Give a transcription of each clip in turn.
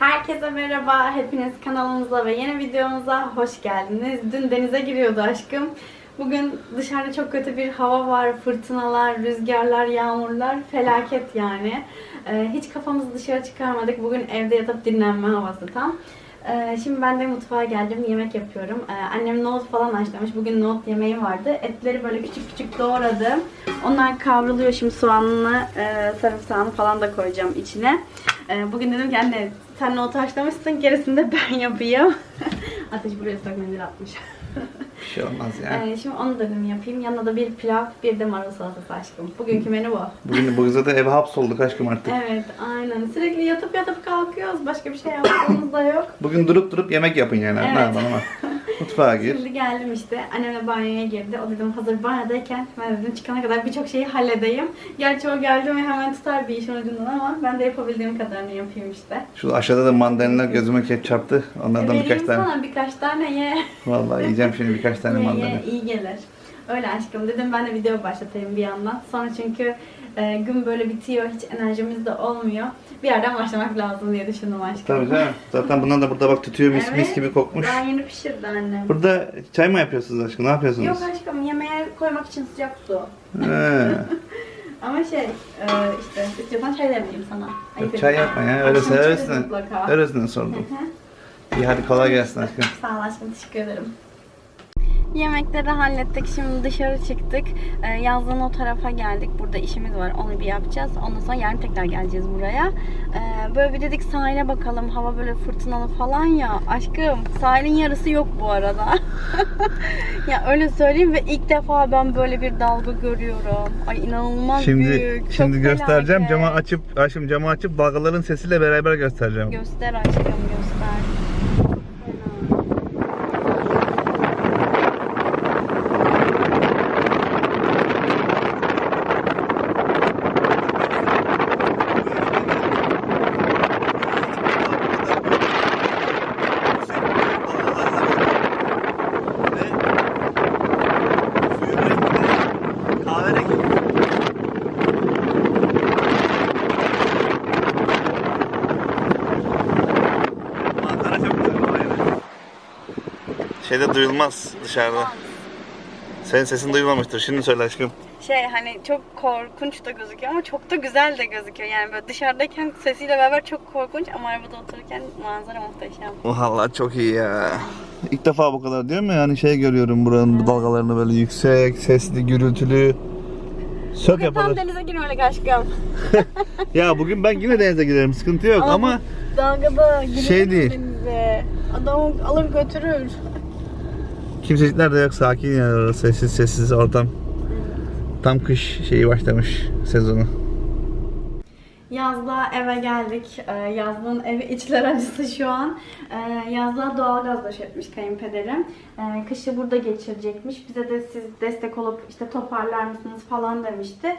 Herkese merhaba. Hepiniz kanalımıza ve yeni videomuza hoş geldiniz. Dün denize giriyordu aşkım. Bugün dışarıda çok kötü bir hava var. Fırtınalar, rüzgarlar, yağmurlar. Felaket yani. Ee, hiç kafamızı dışarı çıkarmadık. Bugün evde yatıp dinlenme havası tam. Ee, şimdi ben de mutfağa geldim. Yemek yapıyorum. Ee, annem nohut falan haşlamış. Bugün nohut yemeği vardı. Etleri böyle küçük küçük doğradım. Onlar kavruluyor. Şimdi soğanını, e, sarımsağını falan da koyacağım içine. Ee, bugün dedim ki anne sen nohut haşlamışsın. Gerisini de ben yapayım. Ateş buraya ıslak mendil atmış. Bir şey olmaz ya. Ee, şimdi onu dedim yapayım. Yanına da bir pilav, bir de marul salatası aşkım. Bugünkü menü bu. Bugün bugün zaten eve hapsolduk aşkım artık. Evet, aynen. Sürekli yatıp yatıp kalkıyoruz. Başka bir şey yaptığımız da yok. Bugün durup durup yemek yapın yani. Evet. Ne yapalım. Mutfağa gir. Şimdi geldim işte. Annemle banyoya girdi. O dedim hazır banyodayken ben dedim çıkana kadar birçok şeyi halledeyim. Gerçi o geldi mi hemen tutar bir işin ucundan ama ben de yapabildiğim kadarını yapayım işte. Şu aşağıda da mandalina gözüme kep çarptı. Onlardan Vereyim birkaç tane. sana birkaç tane ye. Vallahi yiyeceğim şimdi birkaç tane Ye, mandalina. ye, iyi gelir. Öyle aşkım dedim ben de video başlatayım bir yandan. Sonra çünkü e, gün böyle bitiyor hiç enerjimiz de olmuyor. Bir yerden başlamak lazım diye düşündüm aşkım. Tabii canım. Zaten bunlar da burada bak tutuyor mis mis Evet. gibi kokmuş. Daha yeni pişirdi annem. Burada çay mı yapıyorsunuz aşkım? Ne yapıyorsunuz? Yok aşkım yemeğe koymak için sıcak su. He. Ama şey e, işte istiyorsan çay demleyeyim sana. Ayıp Çay etme. yapma ya. Akşam Öylesine içeriz öylesine. mutlaka. Öylesine sordum. İyi hadi kolay gelsin aşkım. Sağ ol aşkım teşekkür ederim. Yemekleri hallettik. Şimdi dışarı çıktık. Ee, yazlığın o tarafa geldik. Burada işimiz var. Onu bir yapacağız. Ondan sonra yarın tekrar geleceğiz buraya. Ee, böyle bir dedik sahile bakalım. Hava böyle fırtınalı falan ya. Aşkım sahilin yarısı yok bu arada. ya öyle söyleyeyim ve ilk defa ben böyle bir dalga görüyorum. Ay inanılmaz Şimdi büyük. Çok şimdi göstereceğim. felaket. Camı açıp aşkım camı açıp dalgaların sesiyle beraber göstereceğim. Göster aşkım göster. Şeyde duyulmaz dışarıda. Senin sesin duyulmamıştır. Şimdi söyle aşkım. Şey hani çok korkunç da gözüküyor ama çok da güzel de gözüküyor. Yani böyle dışarıdayken sesiyle beraber çok korkunç ama arabada otururken manzara muhteşem. Vallahi çok iyi ya. İlk defa bu kadar değil mi? Yani şey görüyorum buranın dalgalarını böyle yüksek, sesli, gürültülü. Sök Bugün tam yapılır. denize girmelik aşkım. Ya bugün ben yine denize giderim. Sıkıntı yok Ama ama Dalgada girelim Şey değil. denize. Adam alır götürür. kimsecikler de yok. Sakin ya. Sessiz sessiz ortam. Tam kış şeyi başlamış sezonu. Yazlığa eve geldik. Ee, Yazlığın evi içler acısı şu an. Ee, Yazlığa doğalgaz döşetmiş kayınpederim. Ee, Kışı burada geçirecekmiş. Bize de siz destek olup işte toparlar mısınız falan demişti.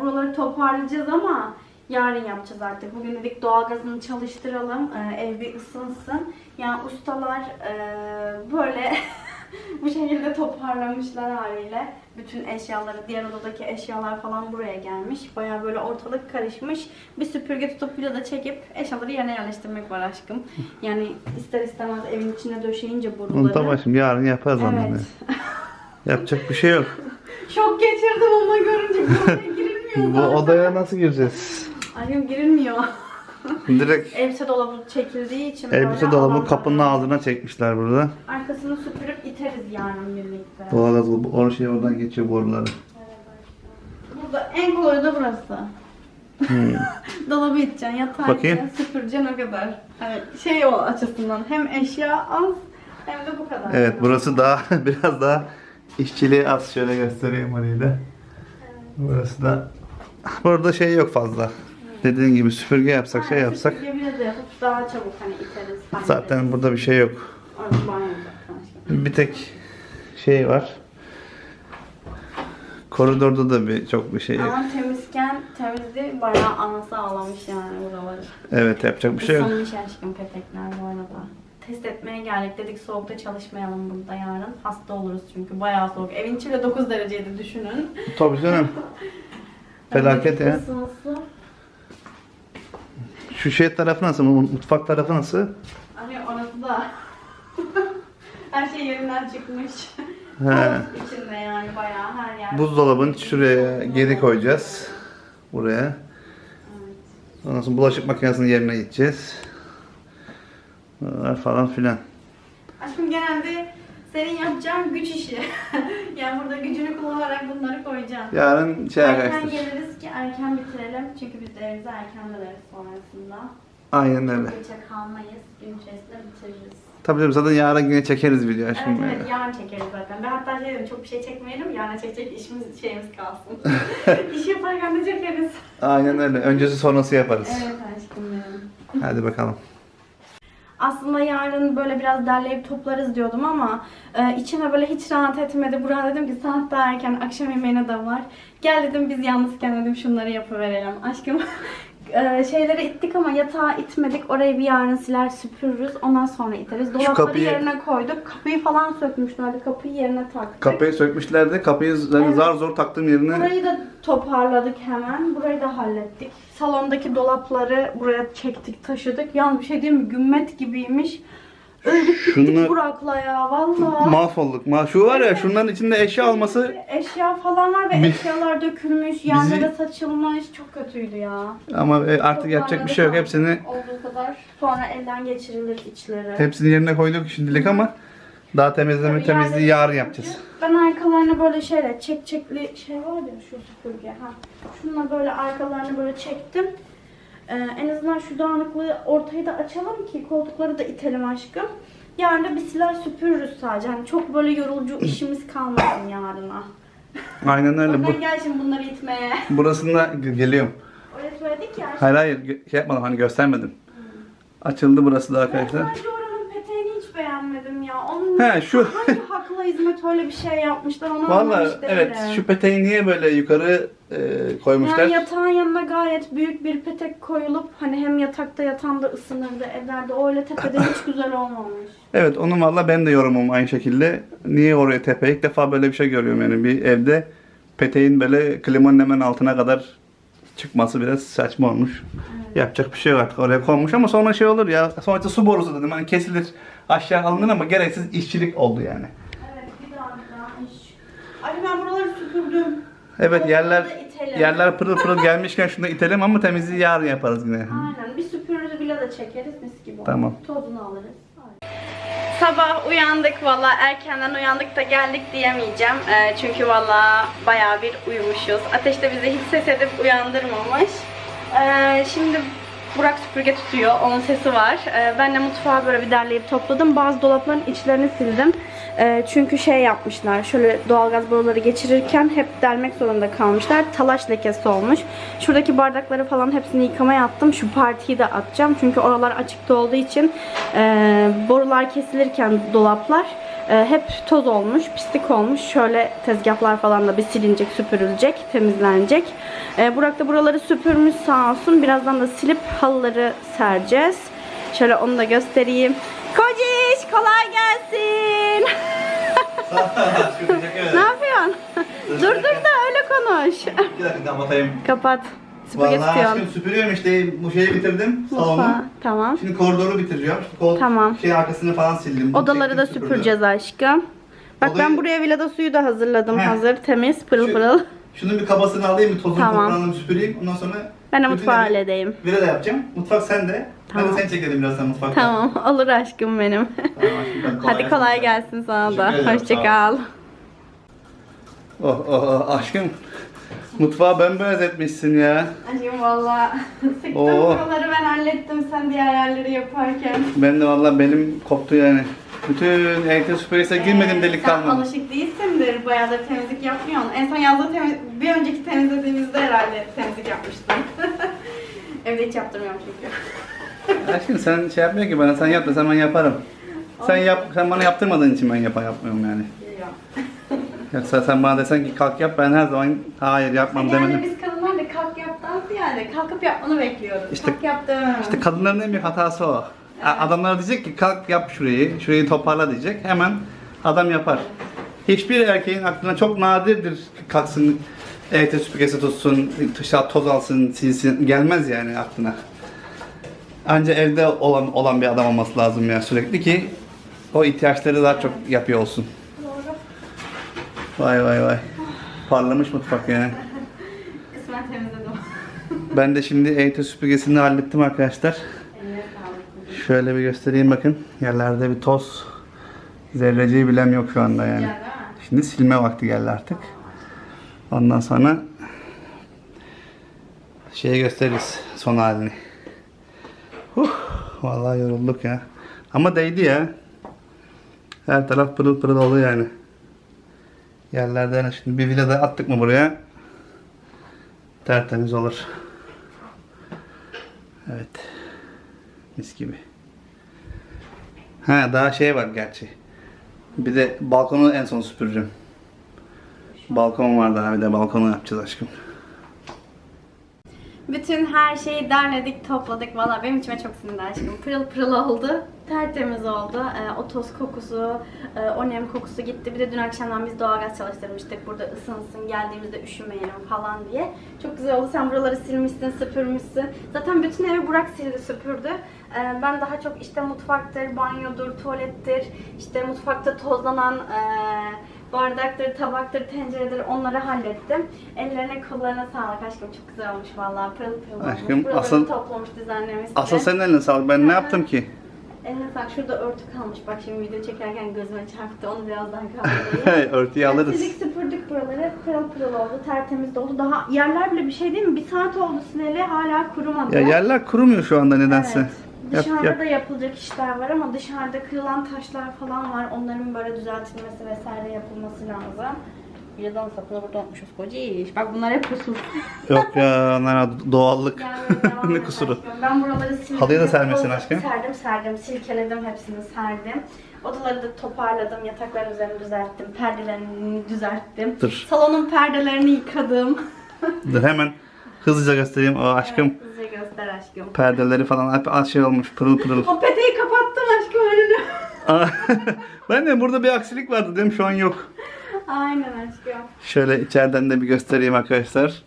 Buraları toparlayacağız ama yarın yapacağız artık. Bugün dedik doğalgazını çalıştıralım. Ev bir ısınsın. Yani ustalar böyle bu şekilde toparlamışlar haliyle. Bütün eşyaları, diğer odadaki eşyalar falan buraya gelmiş. Baya böyle ortalık karışmış. Bir süpürge tutup bir de çekip eşyaları yerine yerleştirmek var aşkım. Yani ister istemez evin içine döşeyince boruları. Unutma şimdi yarın yaparız Evet. onları. Yapacak bir şey yok. Şok geçirdim ama görünce buraya girilmiyor Bu odaya nasıl gireceğiz? Annem girilmiyor. Direkt Elbise dolabı çekildiği için elbise böyle dolabı kapının ağzına çekmişler burada. Arkasını süpürüp iteriz yarın birlikte. Doğalgaz o şey oradan geçiyor boruları. Burada en kolayı da burası. Dolabı iteceksin, yatağı Bakayım. iteceksin, süpüreceksin o kadar. Hani şey o açısından hem eşya az hem de bu kadar. Evet burası daha biraz daha işçiliği az. Şöyle göstereyim orayı da. Burası da burada şey yok fazla. Dediğin gibi süpürge yapsak şey yapsak. Biraz da yapıp daha çabuk hani iteriz. hallederiz. Zaten burada bir şey yok. Orası banyo zaten. Bir tek şey var. Koridorda da bir çok bir şey yok. Ama temizken temizdi bayağı anası ağlamış yani buraları. Evet yapacak bir şey yok. Isınmış aşkım petekler bu arada. Test etmeye geldik dedik soğukta çalışmayalım burada yarın. Hasta oluruz çünkü bayağı soğuk. Evin içi bile 9 dereceydi düşünün. Tabii canım. Felaket ya. Isınması Şu şey tarafı nasıl? Mutfak tarafı nasıl? Hani orası da her şey yerinden çıkmış. He. İçinde yani bayağı her yer. Buzdolabını şuraya geri koyacağız. Buraya. Evet. Ondan sonra bulaşık makinesinin yerine gideceğiz. Bunlar falan filan. Aşkım genelde senin yapacağın güç işi. yani burada gücünü kullanarak bunları koyacaksın. Yarın şey erken arkadaşlar. geliriz ki erken bitirelim. Çünkü biz de evimize erken döneriz sonrasında. Aynen öyle. Geçe kalmayız. Gün içerisinde bitiririz. Tabii tabii zaten yarın yine çekeriz video Evet aşkım. evet yarın çekeriz zaten. Ben hatta şey dedim çok bir şey çekmeyelim. Yarın çekecek işimiz şeyimiz kalsın. İş yaparken de çekeriz. Aynen öyle. Öncesi sonrası yaparız. Evet aşkım benim. Hadi bakalım. Aslında yarın böyle biraz derleyip toplarız diyordum ama e, içime böyle hiç rahat etmedi. Burak'a dedim ki saat daha erken akşam yemeğine de var. Gel dedim biz yalnızken dedim şunları yapıverelim. Aşkım e, şeyleri ittik ama yatağı itmedik. Orayı bir yarın siler süpürürüz. Ondan sonra iteriz. Dolapları kapıyı- yerine koyduk. Kapıyı falan sökmüşlerdi. Kapıyı yerine taktık. Kapıyı sökmüşlerdi. Kapıyı zar Evet. zar zor taktığım yerine Burayı da toparladık hemen. Burayı da hallettik. Salondaki dolapları buraya çektik, taşıdık. Yalnız bir şey diyeyim mi? Gümmet gibiymiş. Şunlar- Burak'la ya valla. mahvolduk. Ma şu var ya şunların içinde eşya olması Eşya falan var ve Bi- eşyalar dökülmüş, yanlara saçılmış. Çok kötüydü ya. ama e, artık yapacak bir şey yok. Hepsini Olduğu kadar sonra elden geçirilir içleri. hepsini yerine koyduk şimdilik ama daha temizleme Tabii temizliği yerleri yarın yapacağız. Ben arkalarını böyle şeyle çek çekli şey var ya şu süpürge. Ha. Şununla böyle arkalarını böyle çektim. Ee, en azından şu dağınıklığı ortayı da açalım ki koltukları da itelim aşkım. Yarın da bir siler süpürürüz sadece. Hani çok böyle yorucu işimiz kalmasın yarına. Aynen öyle. Bu Ben gel şimdi bunları itmeye. burasında geliyorum. Öyle söyledik ya. Hayır hayır şey yapmadım hani göstermedim. Açıldı burası da Ben arkadaşlar. sadece oranın peteğini hiç beğenmedim ya. Onun He, şu- hangi hizmet öyle bir şey yapmışlar onu anlamış evet değilim. şu peteği niye böyle yukarı e, koymuşlar? Yani yatağın yanına gayet büyük bir petek koyulup hani hem yatakta yatağında ısınırdı ederdi. O öyle tepede hiç güzel olmamış. Evet onun valla ben de yorumum aynı şekilde. Niye oraya tepe? İlk defa böyle bir şey görüyorum yani bir evde peteğin böyle klimanın hemen altına kadar çıkması biraz saçma olmuş. Yapacak bir şey yok artık oraya konmuş ama sonra şey olur ya sonuçta su borusu dedim hani kesilir aşağı alınır ama gereksiz işçilik oldu yani. Evet bir daha bir daha iş. Ali ben buraları süpürdüm. Evet yerler itelim. yerler pırıl pırıl gelmişken şunu itelim ama temizliği yarın yaparız yine. Aynen bir süpürürüz bile de çekeriz mis gibi olur. Tamam. Tozunu alırız. Sabah uyandık valla erkenden uyandık da geldik diyemeyeceğim. Ee, çünkü valla bayağı bir uyumuşuz. Ateş de bizi hiç ses edip uyandırmamış. Ee, şimdi Burak süpürge tutuyor. Onun sesi var. Ee, ben de mutfağı böyle bir derleyip topladım. Bazı dolapların içlerini sildim. Ee, çünkü şey yapmışlar. Şöyle doğalgaz boruları geçirirken hep delmek zorunda kalmışlar. Talaş lekesi olmuş. Şuradaki bardakları falan hepsini yıkamaya attım. Şu partiyi de atacağım. Çünkü oralar açıkta olduğu için e, borular kesilirken dolaplar e, hep toz olmuş, pislik olmuş. Şöyle tezgahlar falan da bir silinecek, süpürülecek, temizlenecek. E, Burak da buraları süpürmüş sağ olsun. Birazdan da silip halıları sereceğiz. Şöyle onu da göstereyim. Kociş kolay gelsin. ne yapıyorsun? dur dur da öyle konuş. Bir dakika. Kapat. Süpürge Vallahi tutuyorum. aşkım süpürüyorum işte bu şeyi bitirdim salonu. Tamam. Şimdi koridoru bitireceğim. Şimdi kol, Tamam. şey arkasını falan sildim. Odaları da süpürdüm. süpüreceğiz aşkım. Bak ben Odayı- buraya vilada suyu da hazırladım. Heh. Hazır, temiz, pırıl Şu- pırıl. Şunun bir kabasını alayım, bir tozunu Tamam. toprağını süpüreyim. Ondan sonra Ben de mutfağı halledeyim. Vira da yapacağım. Mutfak sende. Tamam. Ben de seni çekelim birazdan mutfakta. Tamam, olur aşkım benim. Tamam aşkım, hadi Hadi kolay gelsin sana da. Teşekkür ederim, Hoşça sağ ol. kal. Oh, oh, oh, aşkım. Mutfağı bembeyaz etmişsin ya. Aşkım valla sıktım Oo. buraları ben hallettim sen diğer yerleri yaparken. Ben de valla benim koptu yani. Bütün elektrik süpürgesine girmedim Ee, delik sen kalmadı. alışık değilsindir. Bayağıdır temizlik yapmıyorsun. En son yazda temiz... bir önceki temizlediğimizde herhalde temizlik yapmıştın. Evde hiç yaptırmıyorum çünkü. Aşkım sen şey yapmıyor ki bana sen yap desen ben yaparım. Sen yap, sen bana yaptırmadığın için ben yap yapmıyorum yani. Yoksa sen bana desen ki kalk yap ben her zaman hayır yapmam Yani demedim. biz kadınlar da kalk yaptan ziyade kalkıp yapmanı bekliyoruz. İşte- kalk yap demem. İşte kadınların en büyük hatası o. A- Adamlar diyecek ki kalk yap şurayı, şurayı toparla diyecek. Hemen adam yapar. Hiçbir erkeğin aklına çok nadirdir kalksın elektrik süpürgesi tutsun, dışarı toz alsın, silsin. Gelmez yani aklına. Anca evde olan olan bir adam olması lazım ya sürekli ki o ihtiyaçları daha çok yapıyor olsun. Doğru. Vay vay vay. Parlamış mutfak yani. Kısmen temizledim. Ben de şimdi eğitim süpürgesini hallettim arkadaşlar. Şöyle bir göstereyim bakın. Yerlerde bir toz. Zerreciği bilen yok şu anda yani. Şimdi silme vakti geldi artık. Ondan sonra şeyi gösteririz son halini. Huh, vallahi yorulduk ya. Ama değdi ya. Her taraf pırıl pırıl oldu yani. Yerlerde yani şimdi bir vida da attık mı buraya tertemiz olur. Evet. Mis gibi. Ha daha şey var gerçi. Bir de balkonu en son süpüreceğim. Balkon var daha bir de balkonu yapacağız aşkım. Bütün her şeyi derledik, topladık. Valla benim içime çok sindi aşkım. Pırıl pırıl oldu. Tertemiz oldu. Ee, o toz kokusu, e, o nem kokusu gitti. Bir de dün akşamdan biz doğalgaz çalıştırmıştık. Burada ısınsın, geldiğimizde üşümeyelim falan diye. Çok güzel oldu. Sen buraları silmişsin, süpürmüşsün. Zaten bütün evi Burak sildi, süpürdü. Ee, ben daha çok işte mutfaktır, banyodur, tuvalettir, işte mutfakta tozlanan e, bardaktır, tabaktır, tenceredir onları hallettim. Ellerine kollarına sağlık aşkım. Çok güzel olmuş vallahi. Pırıl pırıl olmuş. Aşkım, Buraları asıl- toplamış, düzenlemiş. Asıl senin eline sağlık. Ben ne yaptım ki? Eline sağlık. Şurada örtü kalmış. Bak şimdi video çekerken gözüme çarptı. Onu birazdan kaldırayım. Örtüyü alırız. Sildik süpürdük buraları. Pırıl pırıl oldu. Tertemiz de oldu. Daha yerler bile bir şey değil mi? Bir saat oldu sileli hala kurumadı. Ya yerler kurumuyor şu anda nedense. Evet. Yap, Dışarıda yap. da yapılacak işler var ama dışarıda kırılan taşlar falan var. Onların böyle düzeltilmesi vesaire yapılması lazım. Birden sapını burada unutmuşuz koca iş. Bak bunlar hep kusur. Yok ya onlar doğallık. Yani ne kusuru. aşkım. Ben buraları sildim. Halıya da sermesin aşkım. Serdim serdim. Silkeledim hepsini serdim. Odaları da toparladım. Yatakların üzerini düzelttim. Perdelerini düzelttim. Dur. Salonun perdelerini yıkadım. Dur hemen hızlıca göstereyim. O aşkım Evet, göster aşkım. perdeleri falan hep az şey olmuş pırıl pırıl. O peteği kapattım aşkım önünü. Ben de burada bir aksilik vardı dedim şu an yok. Aynen aşkım. Şöyle içeriden de bir göstereyim arkadaşlar.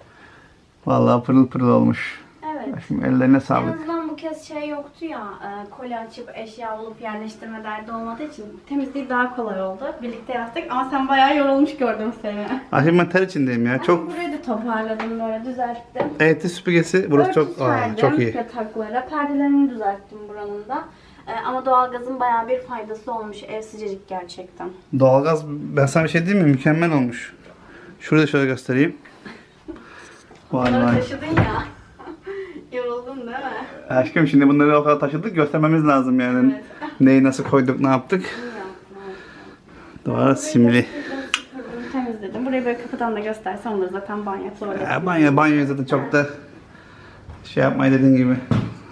Vallahi pırıl pırıl olmuş. Evet. Şimdi ellerine sağlık. Bu kez şey yoktu ya, e, koli açıp eşya bulup yerleştirme derdi olmadığı için temizliği daha kolay oldu. Birlikte yaptık ama sen bayağı yorulmuş gördüm seni. Aşkım ben ter içindeyim ya. Çok Burayı da toparladım böyle düzelttim. eğitim süpürgesi burası çok aa, çok iyi. yataklara. Perdelerini düzelttim buranın da. E, ama doğalgazın bayağı bir faydası olmuş. Ev sıcacık gerçekten. Doğalgaz ben sana bir şey diyeyim mi? Mükemmel olmuş. Şurada şöyle göstereyim. Vay Bunları vay. taşıdın ya. Yoruldun değil mi? Aşkım şimdi bunları o kadar taşıdık göstermemiz lazım yani. Evet. Neyi nasıl koyduk ne yaptık. Doğru simli. Temizledim. Burayı böyle kapıdan da göstersem olur zaten banyo tuvalet. Ya banyo, banyo zaten çok da şey yapmayı dediğin gibi.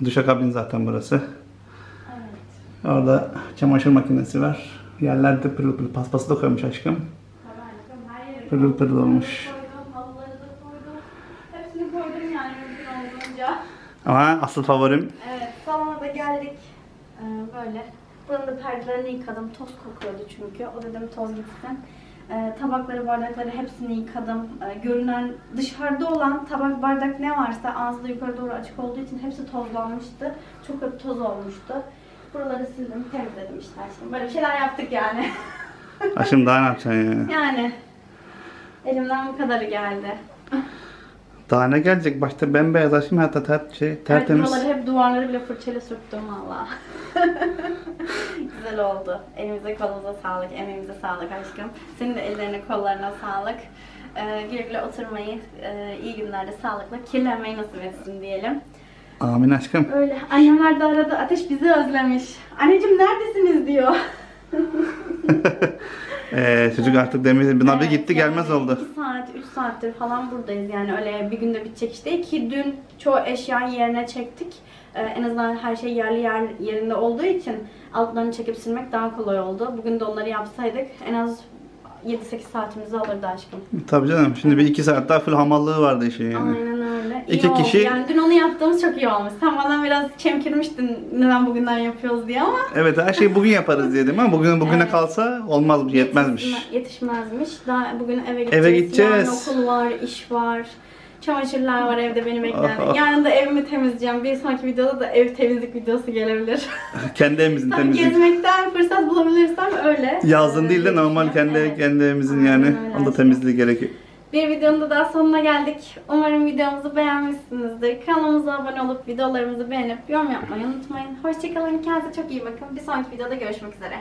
Duşakabin zaten burası. Evet. Orada çamaşır makinesi var. Yerlerde pırıl pırıl paspası da koymuş aşkım. Pırıl pırıl olmuş. Hepsini koydum yani mümkün olduğunca. Ama asıl favorim Evet, salona da geldik. Ee, böyle. Buranın da perdelerini yıkadım. Toz kokuyordu çünkü. O dedim toz gitsin. Ee, tabakları, bardakları hepsini yıkadım. Ee, görünen dışarıda olan tabak, bardak ne varsa ağzı da yukarı doğru açık olduğu için hepsi tozlanmıştı. Çok hep toz olmuştu. Buraları sildim, temizledim işte aşkım. Böyle bir şeyler yaptık yani. aşkım daha ne yapacaksın ya? yani. Elimden bu kadarı geldi. Daha ne gelecek? Başta bembeyaz aşkım hatta ter, şey, tertemiz. Evet, buraları hep duvarları bile fırçayla sürttüm valla. Güzel oldu. Elimize kolumuza sağlık, emeğimize sağlık aşkım. Senin de ellerine kollarına sağlık. Ee, güle güle oturmayı, e, iyi günlerde sağlıkla kirlenmeyi nasip etsin diyelim. Amin aşkım. Öyle. Annemler de aradı. Ateş bizi özlemiş. Anneciğim neredesiniz diyor. Ee, çocuk artık demir bir nabi Evet, gitti gelmez oldu. 2 saat, 3 saattir falan buradayız. Yani öyle bir günde bitecek iş değil ki dün çoğu eşyayı yerine çektik. Ee, en azından her şey yerli yer, yerinde olduğu için altlarını çekip silmek daha kolay oldu. Bugün de onları yapsaydık en az 7-8 saatimizi alırdı aşkım. Tabii canım. Şimdi bir iki saat daha full hamallığı vardı işin yani. Aynen öyle. İki oldu. kişi- Yani dün onu yaptığımız çok iyi olmuş. Sen bana biraz çemkirmiştin neden bugünden yapıyoruz diye ama Evet her şeyi bugün yaparız diye değil mi? Bugün bugüne Evet. kalsa olmazmış, yetmezmiş. Yetişme- Yetişmezmiş. Daha bugün eve gideceğiz. Eve gideceğiz. Yarın okul var, iş var. Çamaşırlar var evde beni bekleyen. Yarın da evimi temizleyeceğim. Bir sonraki videoda da ev temizlik videosu gelebilir. Kendi evimizin Tam temizliği. gezmekten fırsat bulabilirsem öyle. Yazın Ee, değil de normal kendi Evet. kendi evimizin yani. Onda temizliği gerekiyor. Bir videonun da daha sonuna geldik. Umarım videomuzu beğenmişsinizdir. Kanalımıza abone olup videolarımızı beğenip yorum yapmayı unutmayın. Hoşçakalın. Kendinize çok iyi bakın. Bir sonraki videoda görüşmek üzere.